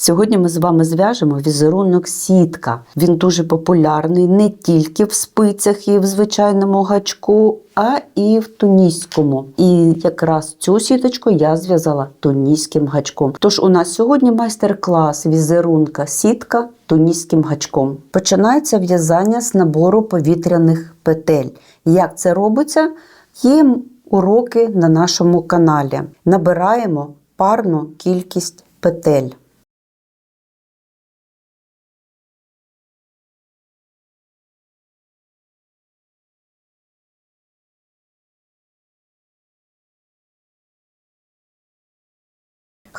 Сьогодні ми з вами зв'яжемо візерунок сітка. Він дуже популярний не тільки в спицях і в звичайному гачку, а і в туніському. І якраз цю сіточку я зв'язала туніським гачком. Тож у нас сьогодні майстер-клас візерунка сітка туніським гачком. Починається в'язання з набору повітряних петель. Як це робиться? Є уроки на нашому каналі. Набираємо парну кількість петель.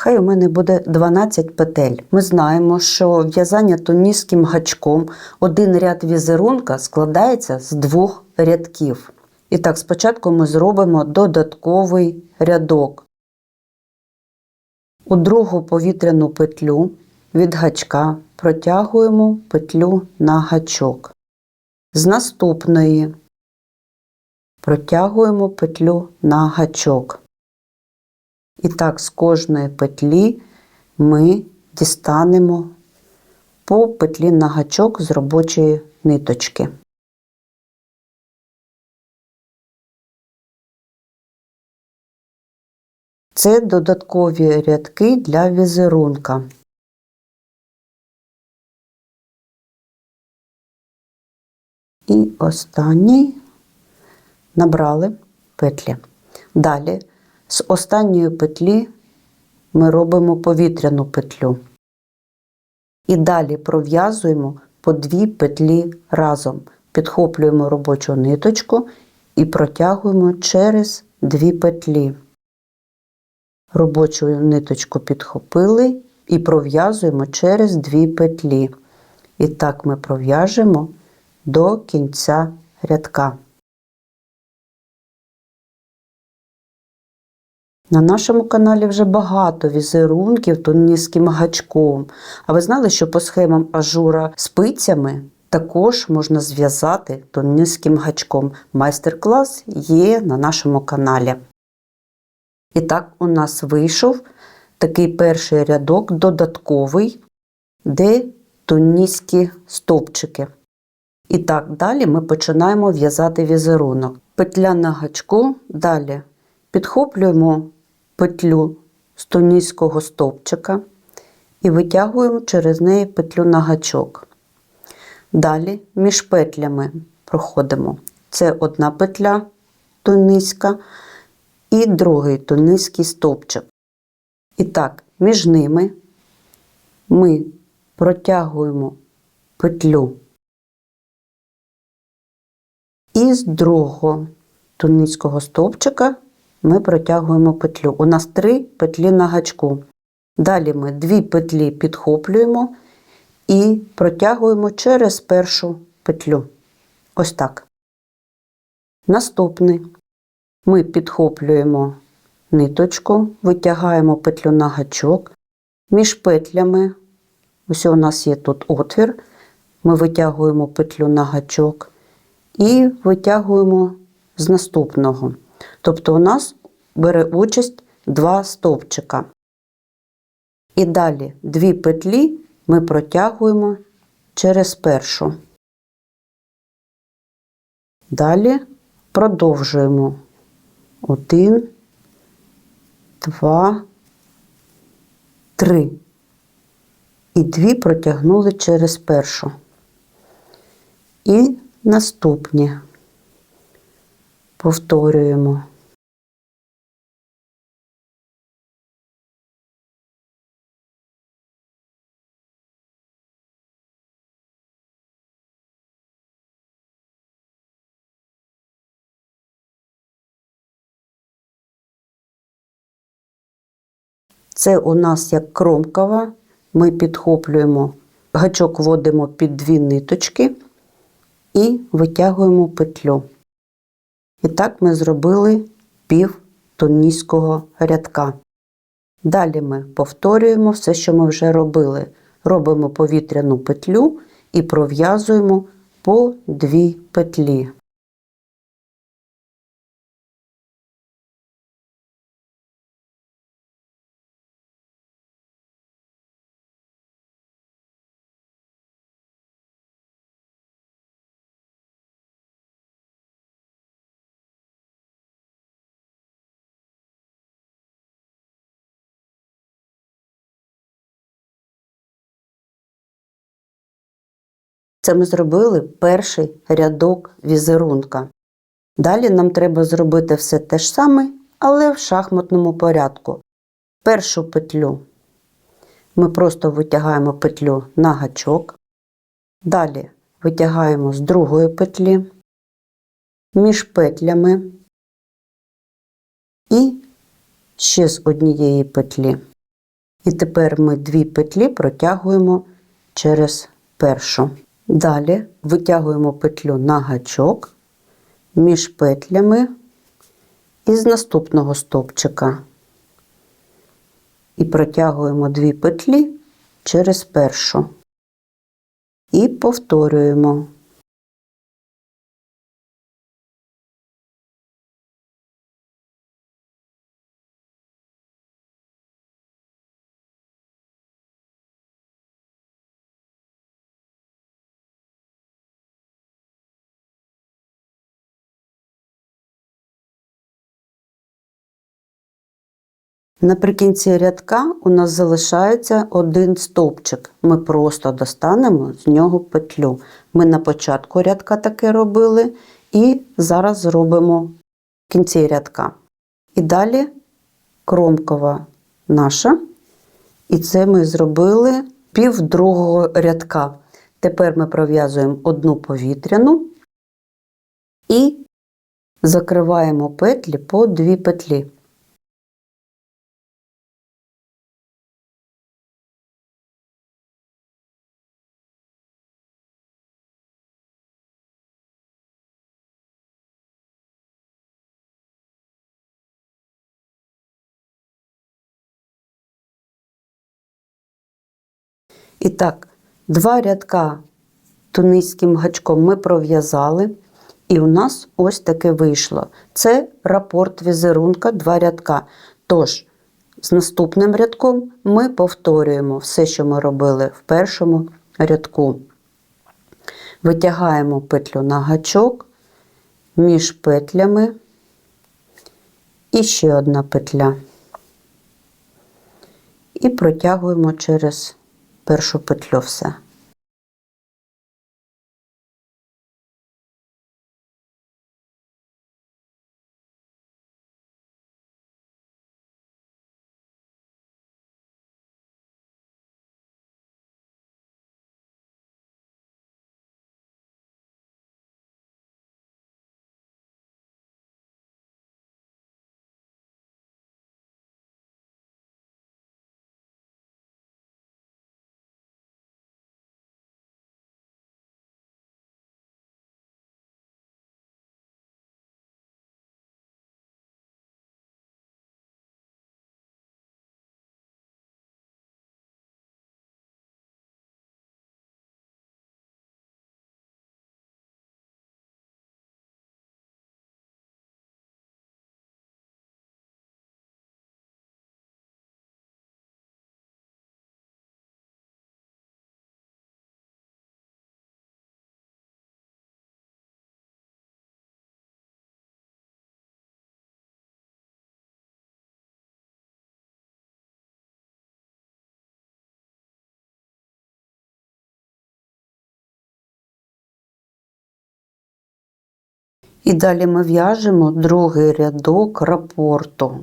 Хай у мене буде 12 петель. Ми знаємо, що в'язання туніським гачком один ряд візерунка складається з двох рядків. І так, спочатку ми зробимо додатковий рядок. У другу повітряну петлю від гачка протягуємо петлю на гачок. З наступної протягуємо петлю на гачок. І так, з кожної петлі ми дістанемо по петлі на гачок з робочої ниточки. Це додаткові рядки для візерунка. І останній набрали петлі. Далі з останньої петлі ми робимо повітряну петлю. І далі пров'язуємо по дві петлі разом. Підхоплюємо робочу ниточку і протягуємо через дві петлі. Робочу ниточку підхопили і пров'язуємо через дві петлі. І так ми пров'яжемо до кінця рядка. На нашому каналі вже багато візерунків туніським гачком. А ви знали, що по схемам ажура спицями також можна зв'язати туніським гачком. Майстер-клас є на нашому каналі. І так, у нас вийшов такий перший рядок додатковий, де туніські стовпчики. І так, далі ми починаємо в'язати візерунок. Петля на гачку, далі підхоплюємо петлю з туніського стовпчика і витягуємо через неї петлю на гачок. Далі між петлями проходимо. Це одна петля туниська і другий туниський стовпчик. І так, між ними ми протягуємо петлю і з другого туницького стовпчика ми протягуємо петлю. У нас три петлі на гачку. Далі ми дві петлі підхоплюємо і протягуємо через першу петлю. Ось так. Наступний ми підхоплюємо ниточку, витягаємо петлю на гачок. Між петлями, ось у нас є тут отвір, ми витягуємо петлю на гачок і витягуємо з наступного. Тобто у нас бере участь два стовпчика. І далі дві петлі ми протягуємо через першу. Далі продовжуємо один, два, три. І дві протягнули через першу. І наступні повторюємо. Це у нас як кромкова. Ми підхоплюємо, гачок вводимо під дві ниточки і витягуємо петлю. І так ми зробили пів туніського рядка. Далі ми повторюємо все, що ми вже робили. Робимо повітряну петлю і пров'язуємо по дві петлі. Це ми зробили перший рядок візерунка. Далі нам треба зробити все те ж саме, але в шахматному порядку. Першу петлю ми просто витягаємо петлю на гачок. Далі витягаємо з другої петлі між петлями і ще з однієї петлі. І тепер ми дві петлі протягуємо через першу. Далі витягуємо петлю на гачок між петлями із наступного стовпчика. І протягуємо дві петлі через першу. І повторюємо. Наприкінці рядка у нас залишається один стовпчик. Ми просто достанемо з нього петлю. Ми на початку рядка таке робили, і зараз зробимо в кінці рядка. І далі кромкова наша. І це ми зробили пів другого рядка. Тепер ми пров'язуємо одну повітряну і закриваємо петлі по дві петлі. І так, два рядка тунизьким гачком ми пров'язали, і у нас ось таке вийшло. Це рапорт візерунка, два рядка. Тож, з наступним рядком ми повторюємо все, що ми робили в першому рядку. Витягаємо петлю на гачок між петлями і ще одна петля. І протягуємо через першу петлю все. І далі ми в'яжемо другий рядок рапорту.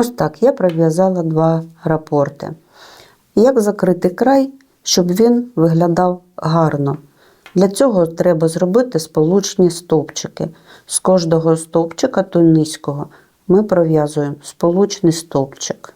Ось так я пров'язала два рапорти. Як закрити край, щоб він виглядав гарно? Для цього треба зробити сполучні стовпчики. З кожного стовпчика тунниського ми пров'язуємо сполучний стовпчик.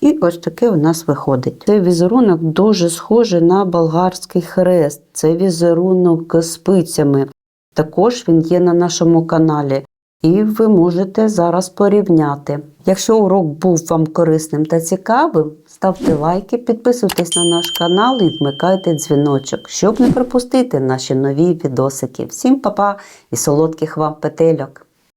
І ось таке у нас виходить. Цей візерунок дуже схожий на болгарський хрест. Це візерунок спицями. Також він є на нашому каналі. І ви можете зараз порівняти. Якщо урок був вам корисним та цікавим, ставте лайки, підписуйтесь на наш канал і вмикайте дзвіночок, щоб не пропустити наші нові відосики. Всім па-па і солодких вам петельок!